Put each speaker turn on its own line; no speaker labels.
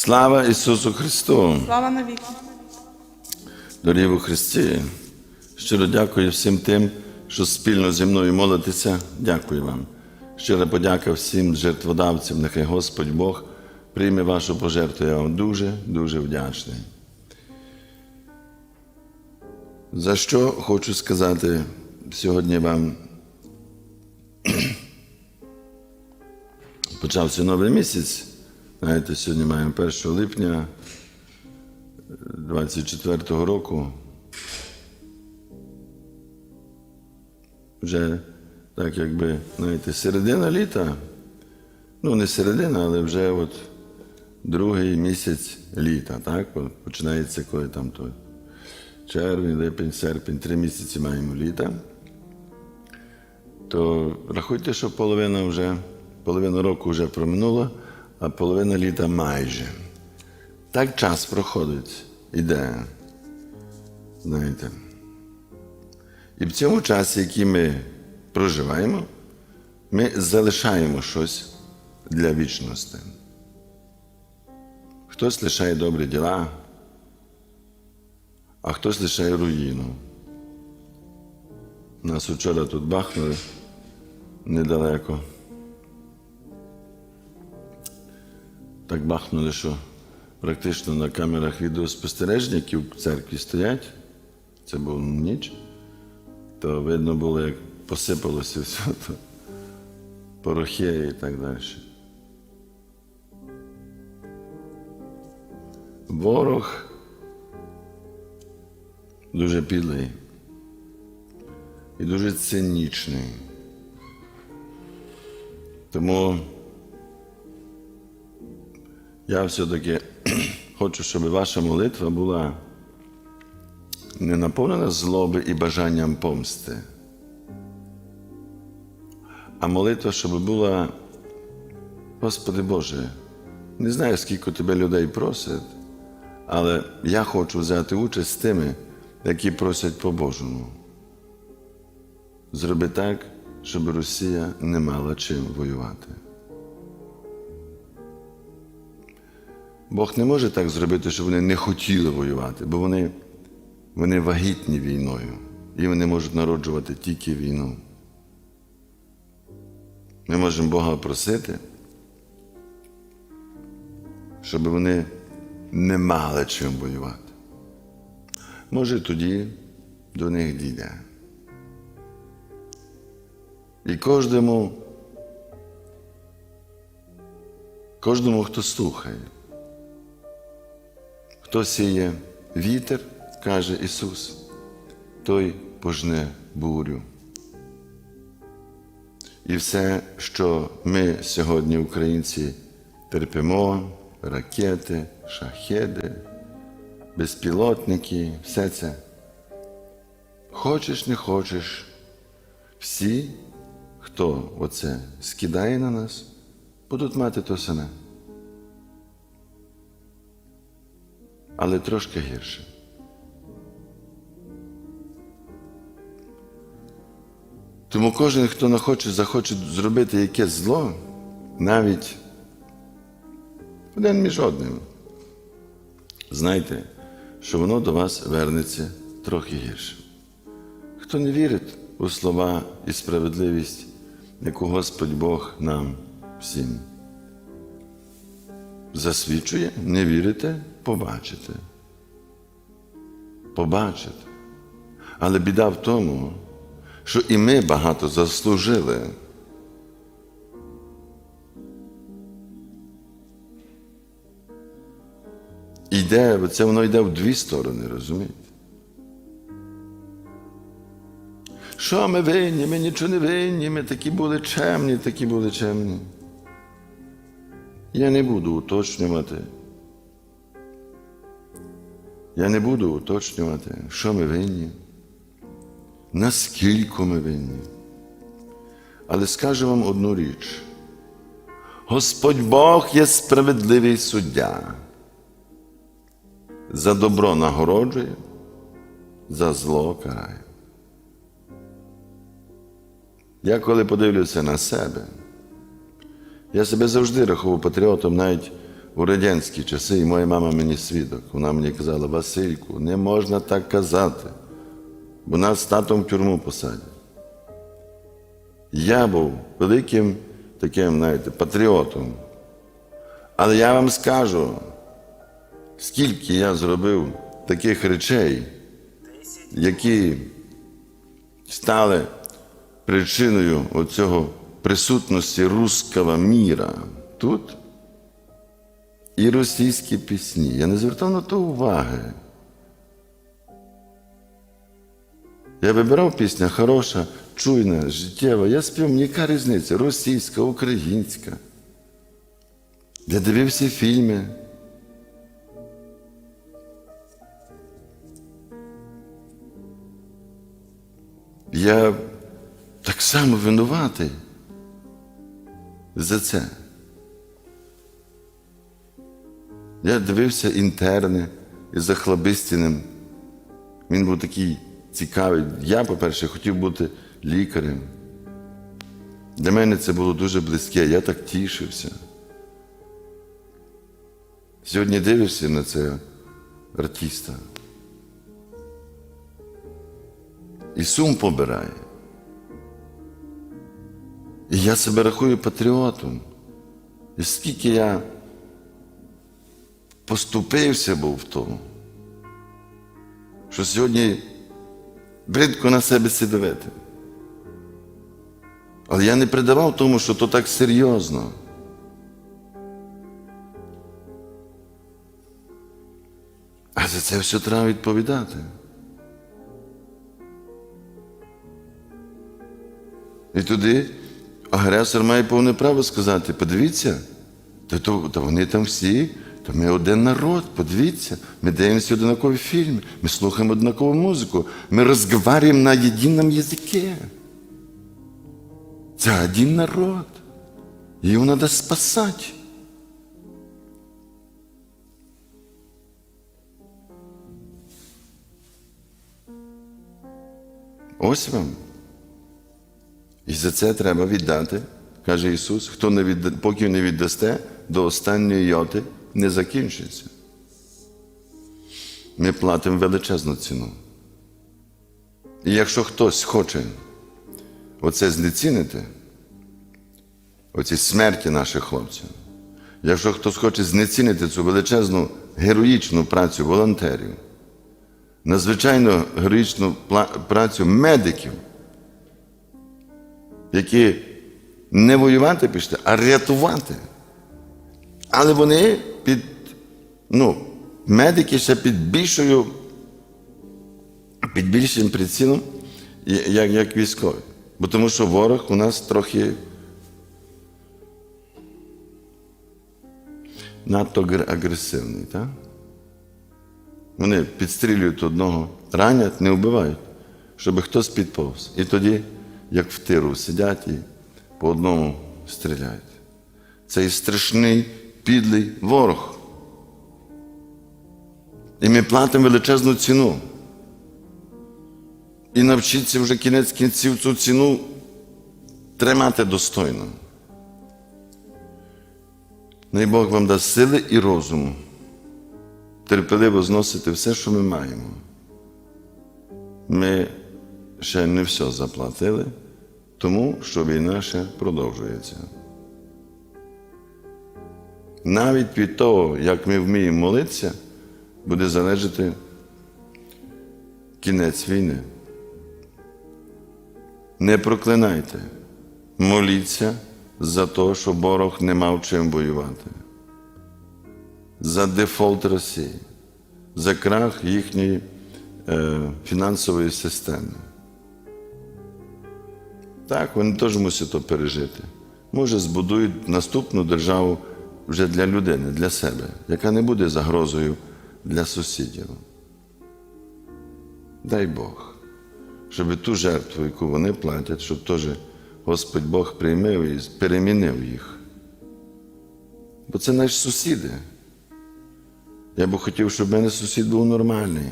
Слава Ісусу Христу!
Слава навіки.
Дорогі у Христі! Щиро дякую всім тим, що спільно зі мною молитеся. Дякую вам. Щира подяка всім жертводавцям. Нехай Господь Бог прийме вашу пожертву. Я вам дуже, дуже вдячний. За що хочу сказати сьогодні вам. Почався новий місяць. Знаєте, сьогодні маємо 1 липня 24-го року. Вже так, якби, знаєте, середина літа. Ну, не середина, але вже от другий місяць літа, так? Починається коли там то червень, липень, серпень, три місяці маємо літа. То рахуйте, що половина вже, половина року вже проминула, а половина літа майже. Так час проходить, іде. Знаєте. І в цьому часі, який ми проживаємо, ми залишаємо щось для вічності. Хтось лишає добрі діла, а хтось лишає руїну. Нас вчора тут бахнули недалеко. Так бахнули, що практично на камерах відеоспостереження, які в церкві стоять, це був ніч, то видно було, як посипалося все то порохи і так далі. Ворог дуже підлий і дуже цинічний. Тому я все-таки хочу, щоб ваша молитва була не наповнена злоби і бажанням помсти, а молитва, щоб була, Господи Боже, не знаю, скільки тебе людей просить, але я хочу взяти участь з тими, які просять по-божому. Зроби так, щоб Росія не мала чим воювати. Бог не може так зробити, щоб вони не хотіли воювати, бо вони, вони вагітні війною, і вони можуть народжувати тільки війну. Ми можемо Бога просити, щоб вони не мали чим воювати. Може, тоді до них дійде. І кожному, кожному, хто слухає, хто сіє вітер, каже Ісус, той пожне бурю. І все, що ми сьогодні, українці, терпимо, ракети, шахеди, безпілотники, все це. Хочеш, не хочеш, всі, хто оце скидає на нас, будуть мати то саме. Але трошки гірше. Тому кожен, хто не хоче, захоче зробити якесь зло, навіть один між одним, знайте, що воно до вас вернеться трохи гірше. Хто не вірить у слова і справедливість, яку Господь Бог нам всім засвідчує, не вірите, побачите. Побачите. Але біда в тому, що і ми багато заслужили. Іде, це воно йде в дві сторони, розумієте? Що ми винні? Ми нічого не винні, ми такі були чемні, такі були чемні. Я не буду уточнювати. Я не буду уточнювати, що ми винні, наскільки ми винні. Але скажу вам одну річ: Господь Бог є справедливий суддя. За добро нагороджує, за зло карає. Я коли подивлюся на себе, я себе завжди рахував патріотом, навіть у радянські часи, і моя мама мені свідок. Вона мені казала, Васильку, не можна так казати, бо нас з татом в тюрму посадять. Я був великим таким, знаєте, патріотом. Але я вам скажу, скільки я зробив таких речей, які стали причиною оцього присутності руского міра тут. І російські пісні. Я не звертав на то уваги. Я вибирав пісня хороша, чуйна, життєва. Я спів, яка різниця? Російська, українська. Я дивився фільми. Я так само винуватий за це. Я дивився інтерни із Захлобистіним. Він був такий цікавий. Я, по-перше, хотів бути лікарем. Для мене це було дуже близьке, я так тішився. Сьогодні дивишся на це артиста. І сум побирає. І я себе рахую патріотом. І скільки я поступився був в тому, що сьогодні бридко на себе сидовити. Але я не придавав тому, що то так серйозно. А за це все треба відповідати. І туди агресор має повне право сказати: подивіться, то, то, то вони там всі, то ми один народ, подивіться, ми дивимося однакові фільми, ми слухаємо однакову музику, ми розговорюємо на єдиному язикі. Це один народ. Його треба спасати. Ось вам. І за це треба віддати, каже Ісус, хто не відда... поки не віддасте, до останньої йоти не закінчиться. Ми платимо величезну ціну. І якщо хтось хоче оце знецінити, оці смерті наших хлопців, якщо хтось хоче знецінити цю величезну героїчну працю волонтерів, надзвичайно героїчну працю медиків, які не воювати пішли, а рятувати. Але вони під, ну, медики ще під більшою, під більшим прицілом, як, як військові. Бо тому що ворог у нас трохи надто агресивний, так? Вони підстрілюють одного, ранять, не вбивають, щоб хтось підповз. І тоді, як в тиру, сидять і по одному стріляють. Цей страшний підлий ворог. І ми платимо величезну ціну. І навчитися вже кінець кінців цю ціну тримати достойно. Най Бог вам дасть сили і розуму терпеливо зносити все, що ми маємо. Ми ще не все заплатили, тому що війна ще продовжується. Навіть від того, як ми вміємо молитися, буде залежати кінець війни. Не проклинайте, моліться за те, щоб ворог не мав чим воювати за дефолт Росії, за крах їхньої е, фінансової системи. Так, вони теж мусять то пережити. Може, збудують наступну державу вже для людини, для себе, яка не буде загрозою для сусідів. Дай Бог, щоб ту жертву, яку вони платять, щоб теж Господь Бог приймив і перемінив їх. Бо це наші сусіди. Я би хотів, щоб в мене сусід був нормальний.